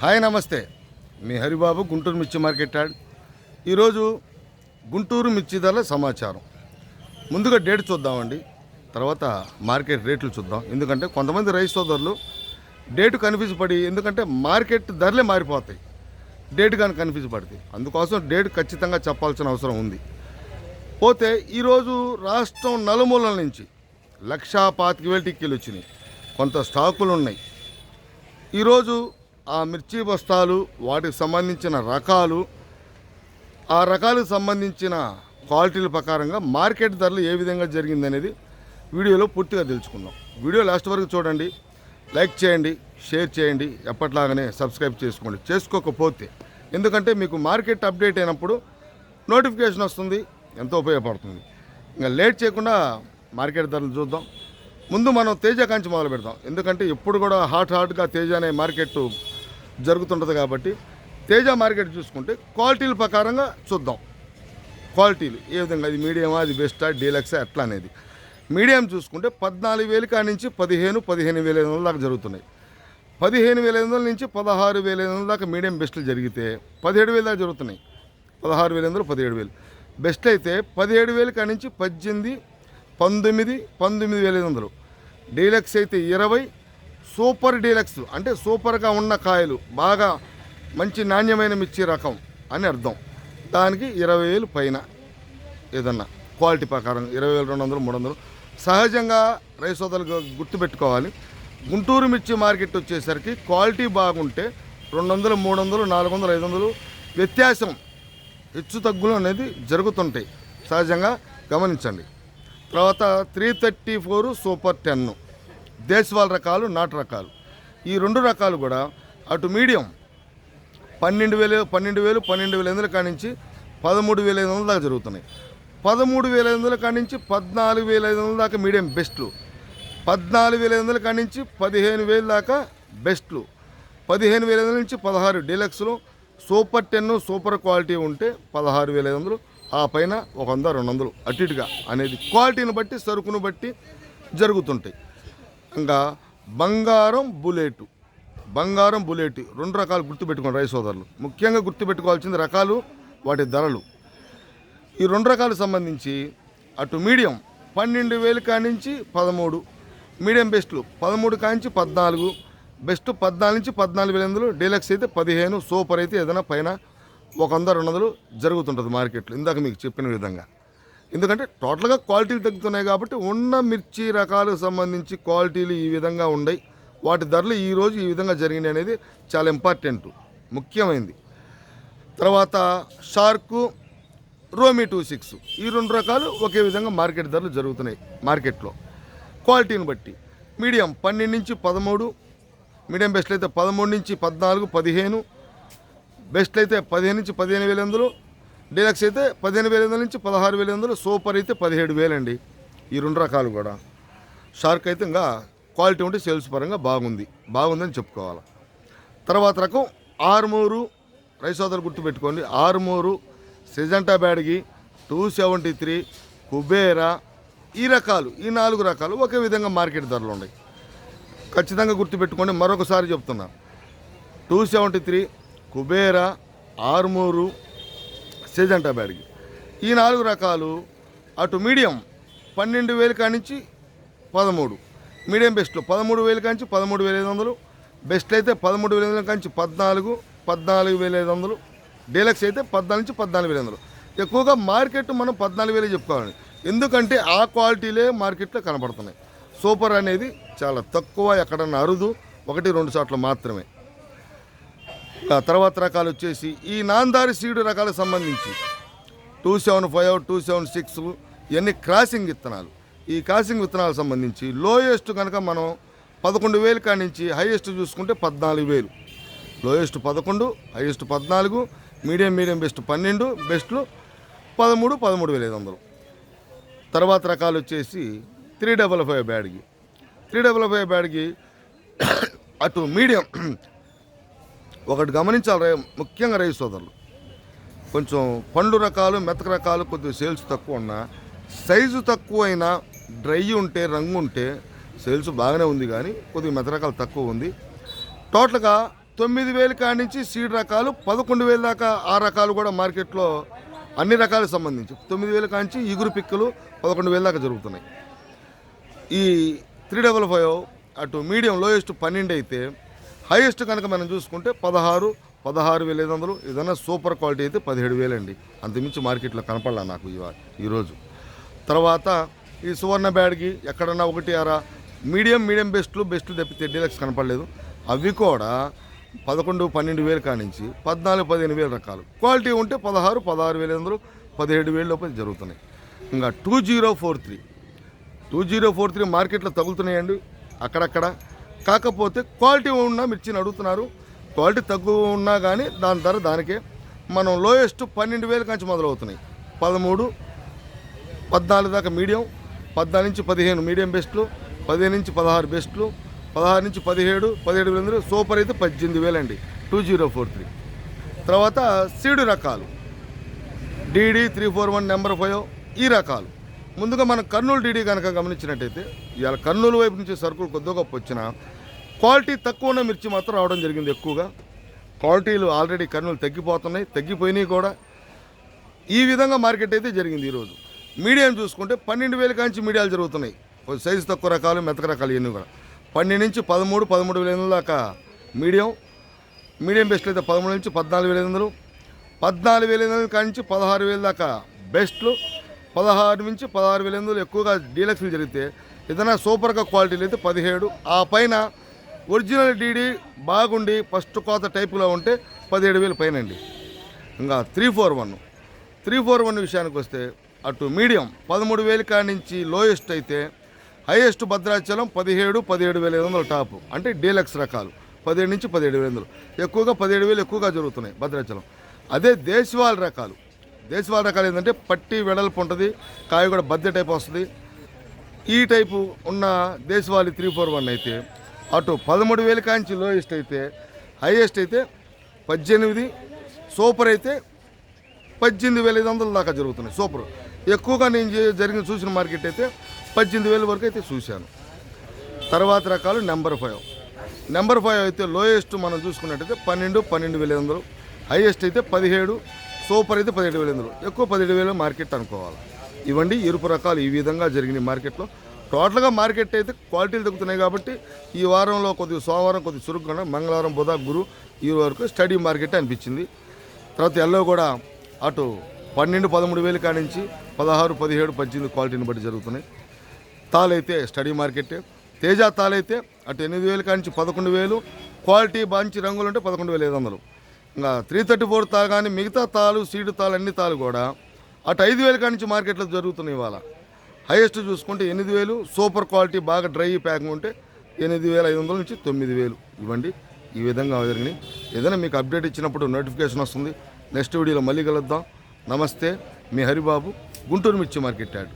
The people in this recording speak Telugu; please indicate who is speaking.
Speaker 1: హాయ్ నమస్తే. మీ హరిబాబు గుంటూరు మిర్చి మార్కెట్ యాడ్. ఈరోజు గుంటూరు మిర్చి ధరల సమాచారం. ముందుగా డేట్ చూద్దామండి. తర్వాత మార్కెట్ రేట్లు చూద్దాం. ఎందుకంటే కొంతమంది రైస్ సోదరులు డేట్ కన్ఫ్యూజ్ పడి ఎందుకంటే మార్కెట్ ధరలే మారిపోతాయి. డేట్ కానీ కన్ఫ్యూజ్ పడతాయి అందుకోసం డేట్ ఖచ్చితంగా చెప్పాల్సిన అవసరం ఉంది. పోతే ఈరోజు రాష్ట్రం నలుమూలల నుంచి లక్షా పాతిక వేల టిక్కీలు వచ్చినాయి. కొంత స్టాకులు ఉన్నాయి. ఈరోజు ఆ మిర్చి బస్తాలు వాటికి సంబంధించిన రకాలు ఆ రకాలకు సంబంధించిన క్వాలిటీల ప్రకారంగా మార్కెట్ ధరలు ఏ విధంగా జరిగిందనేది వీడియోలో పూర్తిగా తెలుసుకుందాం. వీడియో లాస్ట్ వరకు చూడండి లైక్ చేయండి షేర్ చేయండి ఎప్పట్లాగానే సబ్స్క్రైబ్ చేసుకోండి. చేసుకోకపోతే ఎందుకంటే మీకు మార్కెట్ అప్డేట్ అయినప్పుడు నోటిఫికేషన్ వస్తుంది ఎంతో ఉపయోగపడుతుంది. ఇంకా లేట్ చేయకుండా మార్కెట్ ధరలు చూద్దాం. ముందు మనం తేజ కాంచి మొదలు పెడదాం. ఎందుకంటే ఎప్పుడు కూడా హాట్ హాట్గా తేజ అనే మార్కెట్ జరుగుతుంటుంది కాబట్టి తేజ మార్కెట్ చూసుకుంటే క్వాలిటీల ప్రకారంగా చూద్దాం. క్వాలిటీలు ఏ విధంగా అది మీడియమా అది బెస్టా డీలక్సా ఎట్లా అనేది. మీడియం చూసుకుంటే పద్నాలుగు వేలు కాడి నుంచి పదిహేను పదిహేను వేల ఐదు వందల దాకా జరుగుతున్నాయి. పదిహేను వేల ఐదు వందల నుంచి పదహారు వేల ఐదు వందల దాకా మీడియం బెస్ట్లు జరిగితే పదిహేడు వేలు దాకా జరుగుతున్నాయి. పదహారు వేల ఐదు వందలు పదిహేడు వేలు. బెస్ట్ అయితే పదిహేడు వేలు కాడి నుంచి పద్దెనిమిది పంతొమ్మిది పంతొమ్మిది వేల ఐదు వందలు. డీలక్స్ అయితే ఇరవై సూపర్ డీలక్స్ అంటే సూపర్గా ఉన్న కాయలు బాగా మంచి నాణ్యమైన మిర్చి రకం అని అర్థం. దానికి ఇరవై వేలు పైన ఏదన్నా క్వాలిటీ ప్రకారం ఇరవై వేలు రెండు వందలు మూడు వందలు. సహజంగా రైస్ సోదరులు గుర్తుపెట్టుకోవాలి. గుంటూరు మిర్చి మార్కెట్ వచ్చేసరికి క్వాలిటీ బాగుంటే రెండు వందలు మూడు వందలు నాలుగు వందలు ఐదు వందలు వ్యత్యాసం హెచ్చు తగ్గులు అనేది జరుగుతుంటాయి. సహజంగా గమనించండి. తర్వాత three thirty four super ten. దేశవాళ రకాలు నాటు రకాలు. ఈ రెండు రకాలు కూడా అటు మీడియం పన్నెండు వేలు పన్నెండు వేలు పన్నెండు వేల ఎనిమిది కాడి నుంచి పదమూడు వేల ఐదు వందల దాకా జరుగుతున్నాయి. పదమూడు వేల ఐదు వందల కాడి నుంచి పద్నాలుగు వేల ఐదు వందల దాకా మీడియం బెస్ట్లు. పద్నాలుగు వేల ఐదు వందల కాడి నుంచి పదిహేను వేల దాకా బెస్ట్లు. పదిహేను వేల ఐదు వందల నుంచి పదహారు డీలక్స్లు. సూపర్ టెన్ సూపర్ క్వాలిటీ ఉంటే పదహారు వేల ఐదు వందలు ఆ పైన ఒక వంద రెండు వందలు అటు ఇటుగా అనేది క్వాలిటీని బట్టి సరుకును బట్టి జరుగుతుంటాయి. ఇంకా బంగారం బుల్లెట్ బంగారం బుల్లెట్ రెండు రకాలు గుర్తుపెట్టుకోండి రైస్ సోదరులు. ముఖ్యంగా గుర్తుపెట్టుకోవాల్సింది రకాలు వాటి ధరలు. ఈ రెండు రకాలకు సంబంధించి అటు మీడియం పన్నెండు వేలు కానించి పదమూడు మీడియం బెస్ట్లు పదమూడు కానించి పద్నాలుగు బెస్ట్ పద్నాలుగు నుంచి పద్నాలుగు వేల ఎనిమిదిలు డీలక్స్ అయితే పదిహేను సూపర్ అయితే ఏదైనా పైన ఒక వంద రెండు వందలు జరుగుతుంటుంది మార్కెట్లో. ఇందాక మీకు చెప్పిన విధంగా. ఎందుకంటే టోటల్గా క్వాలిటీలు తగ్గుతున్నాయి కాబట్టి ఉన్న మిర్చి రకాలకు సంబంధించి క్వాలిటీలు ఈ విధంగా ఉన్నాయి వాటి ధరలు ఈరోజు ఈ విధంగా జరిగినాయి అనేది చాలా ఇంపార్టెంట్ ముఖ్యమైనది తర్వాత షార్కు రోమి టూ సిక్స్ ఈ రెండు రకాలు ఒకే విధంగా మార్కెట్ ధరలు జరుగుతున్నాయి మార్కెట్లో. క్వాలిటీని బట్టి మీడియం పన్నెండు నుంచి పదమూడు మీడియం బెస్ట్లు అయితే పదమూడు నుంచి పద్నాలుగు పదిహేను బెస్ట్లు అయితే పదిహేను నుంచి పదిహేను వేల వందలు డీలక్స్ అయితే పదిహేను వేల వందల నుంచి పదహారు వేల వందలు సూపర్ అయితే పదిహేడు వేలండి. ఈ రెండు రకాలు కూడా. షార్క్ అయితే ఇంకా క్వాలిటీ ఉంటే సేల్స్ పరంగా బాగుంది. బాగుందని చెప్పుకోవాలి. తర్వాత రకం ఆరుమూరు రైస్ గుర్తుపెట్టుకోండి Armour Syngenta Byadgi two seventy three Kubera ఈ రకాలు ఈ నాలుగు రకాలు ఒకే విధంగా మార్కెట్ ధరలు ఉన్నాయి. ఖచ్చితంగా గుర్తుపెట్టుకోండి మరొకసారి చెప్తున్నా. Two seventy three Kubera Armour Syngenta Byadgi. ఈ నాలుగు రకాలు అటు మీడియం పన్నెండు వేలు కానించి పదమూడు. మీడియం బెస్ట్లో పదమూడు వేలు కానించి పదమూడు వేల ఐదు వందలు. బెస్ట్ అయితే పదమూడు వేల ఐదు వందల కాంచి పద్నాలుగు పద్నాలుగు వేల ఐదు వందలు. డీలక్స్ అయితే పద్నాలుగు నుంచి పద్నాలుగు వేల ఐదు వందలు. ఎక్కువగా మార్కెట్ మనం పద్నాలుగు వేలే చెప్పుకోవాలి. ఎందుకంటే ఆ క్వాలిటీలే మార్కెట్లో కనబడుతున్నాయి. సూపర్ అనేది చాలా తక్కువ ఎక్కడన్నా అరుదు ఒకటి రెండు చోట్ల మాత్రమే. తర్వాత రకాలు వచ్చేసి ఈ నాందారి సీడు రకాలకు సంబంధించి two seven five two seven six ఇవన్నీ క్రాసింగ్ విత్తనాలు. ఈ క్రాసింగ్ విత్తనాలకు సంబంధించి లోయెస్ట్ కనుక మనం పదకొండు వేలు కాడి నుంచి హైయెస్ట్ చూసుకుంటే పద్నాలుగు వేలు. లోయెస్ట్ పదకొండు హైయెస్ట్ పద్నాలుగు మీడియం మీడియం బెస్ట్ పన్నెండు బెస్ట్లు పదమూడు పదమూడు వేల ఐదు వందలు. తర్వాత రకాలు వచ్చేసి three double five Byadgi three double five Byadgi అటు మీడియం ఒకటి గమనించాలి రై- ముఖ్యంగా రైతు సోదరులు. కొంచెం పండు రకాలు మెతక రకాలు కొద్దిగా సేల్స్ తక్కువ ఉన్నా సైజు తక్కువైనా డ్రై ఉంటే రంగు ఉంటే సేల్స్ బాగానే ఉంది కానీ కొద్దిగా మెత రకాలు తక్కువ ఉంది. టోటల్గా తొమ్మిది వేల కాడి నుంచి సీడ్ రకాలు పదకొండు వేల దాకా ఆ రకాలు కూడా మార్కెట్లో అన్ని రకాలకు సంబంధించి. తొమ్మిది వేల కాడి నుంచి ఇగురు పిక్కలు పదకొండు వేల దాకా జరుగుతున్నాయి. ఈ త్రీ డబల్ ఫైవ్ అటు మీడియం లోయెస్ట్ పన్నెండు అయితే హైయెస్ట్ కనుక మనం చూసుకుంటే పదహారు పదహారు వేల ఐదు వందలు. ఏదైనా సూపర్ క్వాలిటీ అయితే పదిహేడు వేలండి. అంతమించి మార్కెట్లో కనపడలా నాకు ఇవా ఈరోజు తర్వాత ఈ సువర్ణ బ్యాడ్కి ఎక్కడన్నా ఒకటి అరా మీడియం మీడియం బెస్ట్లు బెస్ట్లు తప్పితే డీలక్స్ కనపడలేదు. అవి కూడా పదకొండు పన్నెండు వేలు కానించి పద్నాలుగు పదిహేను వేల రకాలు. క్వాలిటీ ఉంటే పదహారు పదహారు వేల ఐదు పదిహేడు వేల లోపల జరుగుతున్నాయి. ఇంకా two zero four three. Two zero four three మార్కెట్లో తగులుతున్నాయండి. అక్కడక్కడ కాకపోతే క్వాలిటీ ఉన్న మిర్చిని అడుగుతున్నారు. క్వాలిటీ తక్కువ ఉన్నా కానీ దాని ధర దానికే. మనం లోయెస్ట్ పన్నెండు వేల కంచి మొదలవుతున్నాయి. పదమూడు పద్నాలుగు దాకా మీడియం పద్నాలుగు నుంచి పదిహేను మీడియం బెస్ట్లు పదిహేను నుంచి పదహారు బెస్ట్లు పదహారు నుంచి పదిహేడు పదిహేడు వేలు సూపర్ అయితే పద్దెనిమిది వేలండి టూ జీరో ఫోర్ త్రీ. తర్వాత సీడు రకాలు. DD three four one number five ఈ రకాలు. ముందుగా మనం కర్నూలు డీడీ కనుక గమనించినట్టయితే ఇవాళ కర్నూలు వైపు నుంచి సరుకులు కొద్దిగా గొప్ప వచ్చిన క్వాలిటీ తక్కువ ఉన్న మిర్చి మాత్రం రావడం జరిగింది ఎక్కువగా. క్వాలిటీలు ఆల్రెడీ కర్నూలు తగ్గిపోతున్నాయి తగ్గిపోయినాయి కూడా. ఈ విధంగా మార్కెట్ అయితే జరిగింది ఈరోజు. మీడియం చూసుకుంటే పన్నెండు వేల కాంచి మీడియాలు జరుగుతున్నాయి. సైజు తక్కువ రకాలు మెతక రకాలు ఇవన్నీ కూడా. పన్నెండు నుంచి పదమూడు పదమూడు వేల ఎనిమిది దాకా మీడియం. మీడియం బెస్ట్లు అయితే పదమూడు నుంచి పద్నాలుగు వేల ఐదు వందలు. పద్నాలుగు వేల ఎనిమిది కాంచి పదహారు వేల దాకా బెస్ట్లు. పదహారు నుంచి పదహారు వేల ఎనిమిది వందలు ఎక్కువగా డీలక్స్లు జరిగితే ఏదైనా సూపర్గా క్వాలిటీలు అయితే పదిహేడు. ఆ పైన ఒరిజినల్ డీడీ బాగుండి ఫస్ట్ కోత టైపులో ఉంటే పదిహేడు వేలు పైన అండి ఇంకా three four one. Three four one విషయానికి వస్తే అటు మీడియం పదమూడు వేల కాడి నుంచి లోయెస్ట్ అయితే హైయెస్ట్ భద్రాచలం పదిహేడు పదిహేడు వేల ఐదు వందలు టాప్. అంటే డీలక్స్ రకాలు. పదిహేడు నుంచి పదిహేడు వేల వందలు. ఎక్కువగా పదిహేడు వేలు ఎక్కువగా జరుగుతున్నాయి భద్రాచలం. అదే దేశవాళ రకాలు. దేశవాళ రకాలు ఏంటంటే పట్టి వెడల్పు ఉంటుంది కాయ కూడా బద్దె టైప్ వస్తుంది. ఈ టైపు ఉన్న దేశవాళి త్రీ ఫోర్ వన్ అయితే అటు పదమూడు వేల కాంచి లోయెస్ట్ అయితే హైయెస్ట్ అయితే పద్దెనిమిది సూపర్ అయితే పద్దెనిమిది వేల ఐదు వందల దాకా జరుగుతున్నాయి. సూపర్. ఎక్కువగా నేను జరిగిన చూసిన మార్కెట్ అయితే పద్దెనిమిది వేల వరకు అయితే చూశాను. తర్వాత రకాలు నెంబర్ ఫైవ్. నెంబర్ ఫైవ్ అయితే లోయెస్ట్ మనం చూసుకున్నట్టయితే పన్నెండు పన్నెండు వేల వందలు. హైయెస్ట్ అయితే పదిహేడు సూపర్ అయితే పదిహేడు వేల వందలు. ఎక్కువ పదిహేడు వేలు మార్కెట్ అనుకోవాలి. ఇవ్వండి ఎరుపు రకాలు ఈ విధంగా జరిగినాయి మార్కెట్లో. టోటల్గా మార్కెట్ అయితే క్వాలిటీలు తగ్గుతున్నాయి కాబట్టి ఈ వారంలో కొద్దిగా సోమవారం కొద్దిగా చురుకుగా మంగళవారం బుధ గురు ఈ వరకు స్టడీ మార్కెట్ అనిపించింది. తర్వాత ఎల్లో కూడా అటు పన్నెండు పదమూడు వేలు కానించి పదహారు పదిహేడు పద్దెనిమిది క్వాలిటీని బట్టి జరుగుతున్నాయి. తాలైతే స్టడీ మార్కెట్. తేజ తాలైతే అటు ఎనిమిది వేలు కానించి పదకొండు వేలు. క్వాలిటీ మంచి రంగులు ఉంటే పదకొండు వేల ఐదు వందలు. ఇంకా త్రీ థర్టీ ఫోర్ తాలు కానీ మిగతా తాలు సీడు తాలు అన్ని తాలు కూడా అటు ఐదు వేల కానించి మార్కెట్లో జరుగుతున్నాయి ఇవాళ. హైయెస్ట్ చూసుకుంటే ఎనిమిది వేలు సూపర్ క్వాలిటీ బాగా డ్రై ప్యాకింగ్ ఉంటే ఎనిమిది వేల ఐదు వందల నుంచి తొమ్మిది వేలు ఇవ్వండి. ఈ విధంగా జరిగినాయి. ఏదైనా మీకు అప్డేట్ ఇచ్చినప్పుడు నోటిఫికేషన్ వస్తుంది. నెక్స్ట్ వీడియోలో మళ్ళీ కలుద్దాం. నమస్తే. మీ హరిబాబు గుంటూరు మిర్చి మార్కెట్ యాడ్.